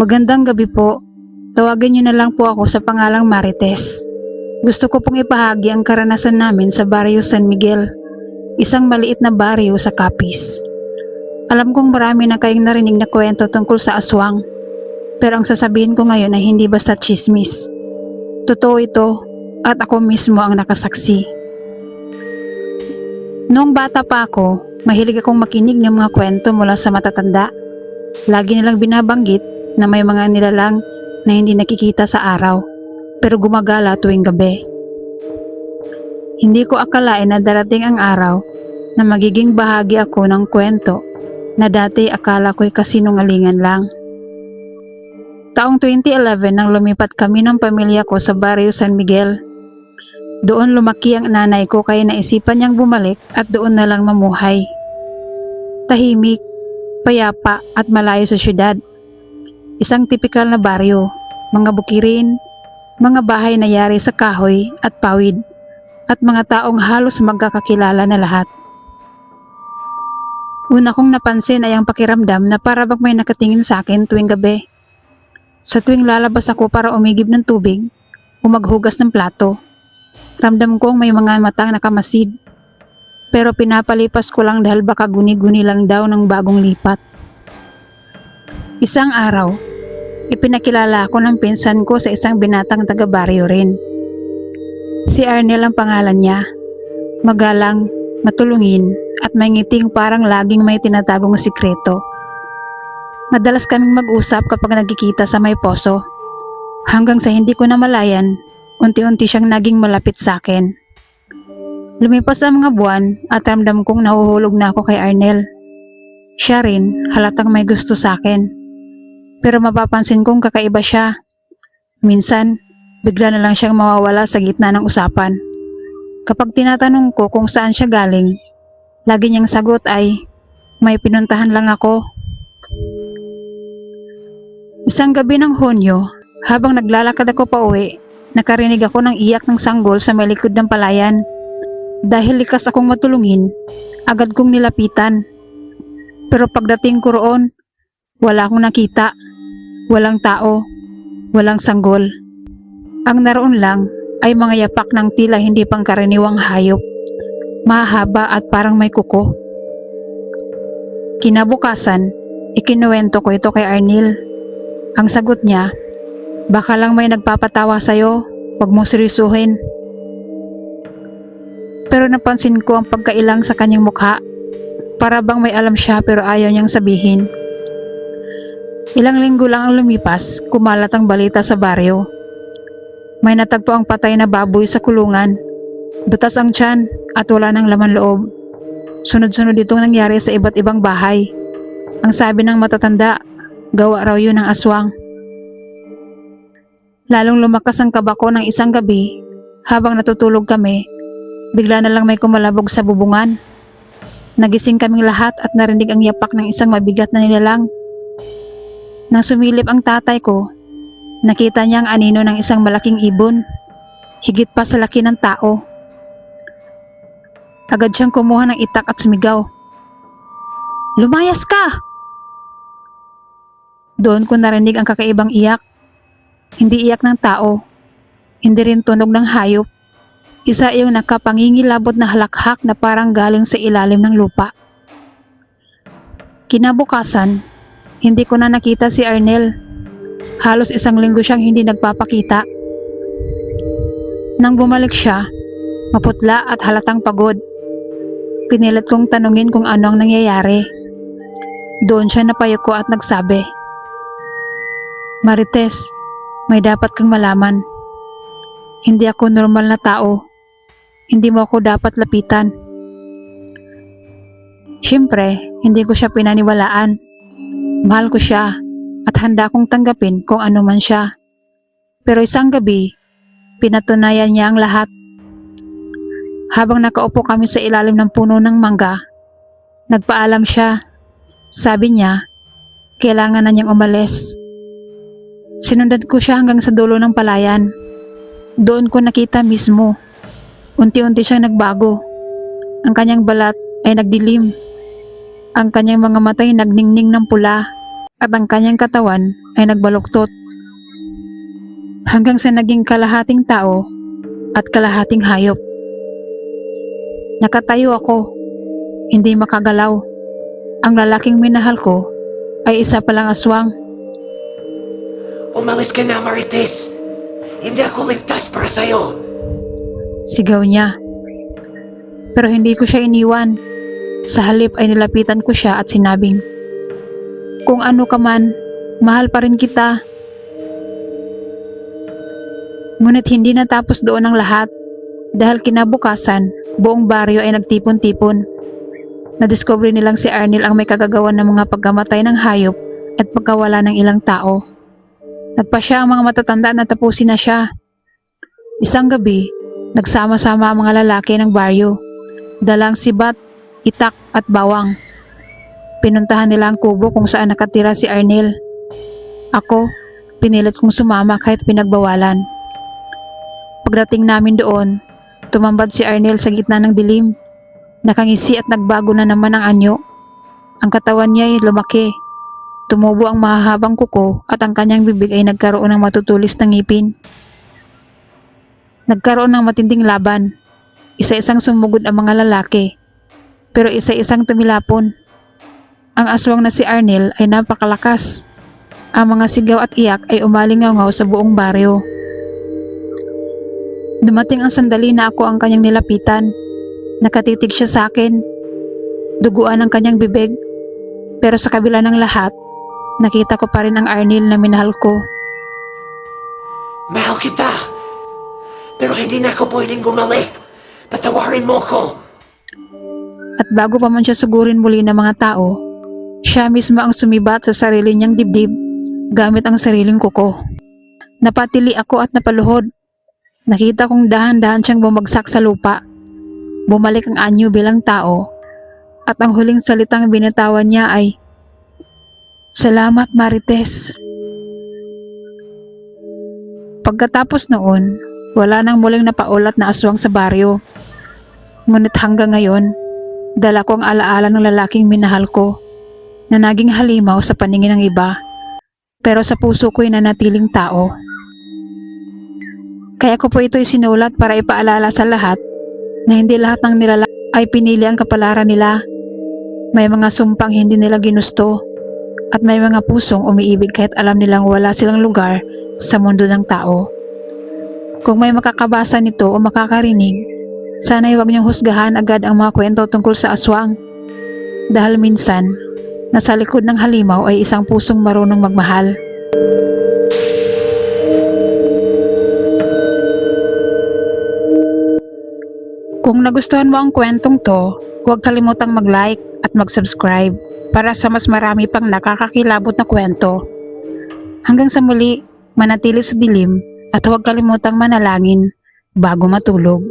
Magandang gabi po. Tawagan niyo na lang po ako sa pangalang Marites. Gusto ko pong ipahagi ang karanasan namin sa Barrio San Miguel, isang maliit na baryo sa Capiz. Alam kong marami na kayong narinig na kwento tungkol sa aswang, pero ang sasabihin ko ngayon ay hindi basta chismis. Totoo ito at ako mismo ang nakasaksi. Noong bata pa ako, mahilig akong makinig ng mga kwento mula sa matatanda. Lagi nilang binabanggit na may mga nilalang na hindi nakikita sa araw, pero gumagala tuwing gabi. Hindi ko akalain na darating ang araw na magiging bahagi ako ng kwento na dati akala ko'y kasinungalingan lang. Taong 2011 nang lumipat kami ng pamilya ko sa Barrio San Miguel. Doon lumaki ang nanay ko kaya naisipan niyang bumalik at doon na lang mamuhay. Tahimik, payapa at malayo sa syudad. Isang tipikal na baryo, mga bukirin, mga bahay na yari sa kahoy at pawid, at mga taong halos magkakakilala na lahat. Una kong napansin ay ang pakiramdam na para may nakatingin sa akin tuwing gabi. Sa tuwing lalabas ako para umigib ng tubig o maghugas ng plato, ramdam kong may mga matang nakamasid. Pero pinapalipas ko lang dahil baka guni-guni lang daw ng bagong lipat. Isang araw, ipinakilala ako ng pinsan ko sa isang binatang taga-baryo rin. Si Arnel ang pangalan niya. Magalang, matulungin, at may ngiting parang laging may tinatagong sikreto. Madalas kaming mag-usap kapag nagkikita sa may poso. Hanggang sa hindi ko namalayan, unti-unti siyang naging malapit sa akin. Lumipas ang mga buwan at ramdam kong nahuhulog na ako kay Arnel. Siya rin, halatang may gusto sa akin. Pero mapapansin kong kakaiba siya. Minsan, bigla na lang siyang mawawala sa gitna ng usapan. Kapag tinatanong ko kung saan siya galing, lagi niyang sagot ay, may pinuntahan lang ako. Isang gabi ng Hunyo, habang naglalakad ako pa uwi, nakarinig ako ng iyak ng sanggol sa may likod ng palayan. Dahil likas akong matulungin, agad kong nilapitan. Pero pagdating ko roon, wala akong nakita. Walang tao, walang sanggol. Ang naroon lang ay mga yapak ng tila hindi pangkaraniwang hayop. Mahaba at parang may kuko. Kinabukasan, ikinuwento ko ito kay Arnil. Ang sagot niya, baka lang may nagpapatawa sa'yo, wag mo seryosuhin. Pero napansin ko ang pagkailang sa kanyang mukha. Para bang may alam siya pero ayaw niyang sabihin. Ilang linggo lang ang lumipas, kumalat ang balita sa baryo. May natagpo ang patay na baboy sa kulungan. Butas ang tiyan at wala ng laman loob. Sunod-sunod itong nangyari sa iba't ibang bahay. Ang sabi ng matatanda, gawa raw yun ng aswang. Lalong lumakas ang kabako ng isang gabi habang natutulog kami Bigla na lang may kumalabog sa bubungan. Nagising kaming lahat at narinig ang yapak ng isang mabigat na nilalang. Nang sumilip ang tatay ko, nakita niya ang anino ng isang malaking ibon. Higit pa sa laki ng tao. Agad siyang kumuha ng itak at sumigaw. Lumayas ka! Doon ko narinig ang kakaibang iyak. Hindi iyak ng tao. Hindi rin tunog ng hayop. Isa yung nakapangingilabot na halakhak na parang galing sa ilalim ng lupa. Kinabukasan, hindi ko na nakita si Arnel. Halos isang linggo siyang hindi nagpapakita. Nang bumalik siya, maputla at halatang pagod. Pinilit kong tanungin kung ano ang nangyayari. Doon siya napayuko at nagsabi, Marites, may dapat kang malaman. Hindi ako normal na tao. Hindi mo ako dapat lapitan. Siyempre, hindi ko siya pinaniwalaan. Mahal ko siya at handa kong tanggapin kung ano man siya. Pero isang gabi, pinatunayan niya ang lahat. Habang nakaupo kami sa ilalim ng puno ng mangga, nagpaalam siya. Sabi niya, kailangan na niyang umalis. Sinundan ko siya hanggang sa dulo ng palayan. Doon ko nakita mismo. Unti-unti siyang nagbago. Ang kanyang balat ay nagdilim. Ang kanyang mga matay nagningning ng pula. at ang kanyang katawan ay nagbaluktot. Hanggang sa naging kalahating tao at kalahating hayop. Nakatayo ako, hindi makagalaw. Ang lalaking minahal ko ay isa palang aswang. Umalis ka na, Marites! Hindi ako ligtas para sa'yo! Sigaw niya. Pero hindi ko siya iniwan. Sa halip ay nilapitan ko siya at sinabing, Kung ano ka man, mahal pa rin kita. Ngunit hindi natapos doon ang lahat dahil kinabukasan, buong baryo ay nagtipon-tipon. Nadiscover nilang si Arnel ang may kagagawan ng mga pagkamatay ng hayop at pagkawala ng ilang tao. Nagpa siya ang mga matatanda na tapusin na siya. Isang gabi, nagsama-sama ang mga lalaki ng baryo. Dalang sibat, itak at bawang. Pinuntahan nila ang kubo kung saan nakatira si Arnel. Ako, pinilit kong sumama kahit pinagbawalan. Pagdating namin doon, tumambad si Arnel sa gitna ng dilim. Nakangisi at nagbago na naman ang anyo. Ang katawan niya ay lumaki. Tumubo ang mahahabang kuko at ang kanyang bibig ay nagkaroon ng matutulis na ngipin. Nagkaroon ng matinding laban. Isa-isang sumugod ang mga lalaki. Pero isa-isang tumilapon. Ang aswang na si Arnel ay napakalakas. Ang mga sigaw at iyak ay umalingaw sa buong baryo. Dumating ang sandali na ako ang kanyang nilapitan. Nakatitig siya sa akin. Duguan ang kanyang bibig. Pero sa kabila ng lahat, nakita ko pa rin ang Arnel na minahal ko. Mahal kita! Pero hindi na ako pwedeng bumalik! Patawarin mo ko! At bago pa man siya sugurin muli ng mga tao, siya mismo ang sumibat sa sarili niyang dibdib gamit ang sariling kuko. Napatili ako at napaluhod. Nakita kong dahan-dahan siyang bumagsak sa lupa. Bumalik ang anyo bilang tao at ang huling salitang binitawan niya ay Salamat Marites. Pagkatapos noon, wala nang muling napaulat na aswang sa baryo. Ngunit hanggang ngayon, dala ko ang alaala ng lalaking minahal ko na naging halimaw sa paningin ng iba pero sa puso ko'y nanatiling tao. Kaya ko po ito'y sinulat para ipaalala sa lahat na hindi lahat ng nilala ay pinili ang kapalaran nila. May mga sumpang hindi nila ginusto at may mga pusong umiibig kahit alam nilang wala silang lugar sa mundo ng tao. Kung may makakabasa nito o makakarinig, sana'y huwag niyong husgahan agad ang mga kwento tungkol sa aswang. Dahil minsan, nasa likod ng halimaw ay isang pusong marunong magmahal. Kung nagustuhan mo ang kwentong to, huwag kalimutang mag-like at mag-subscribe para sa mas marami pang nakakakilabot na kwento. Hanggang sa muli, manatili sa dilim at huwag kalimutang manalangin bago matulog.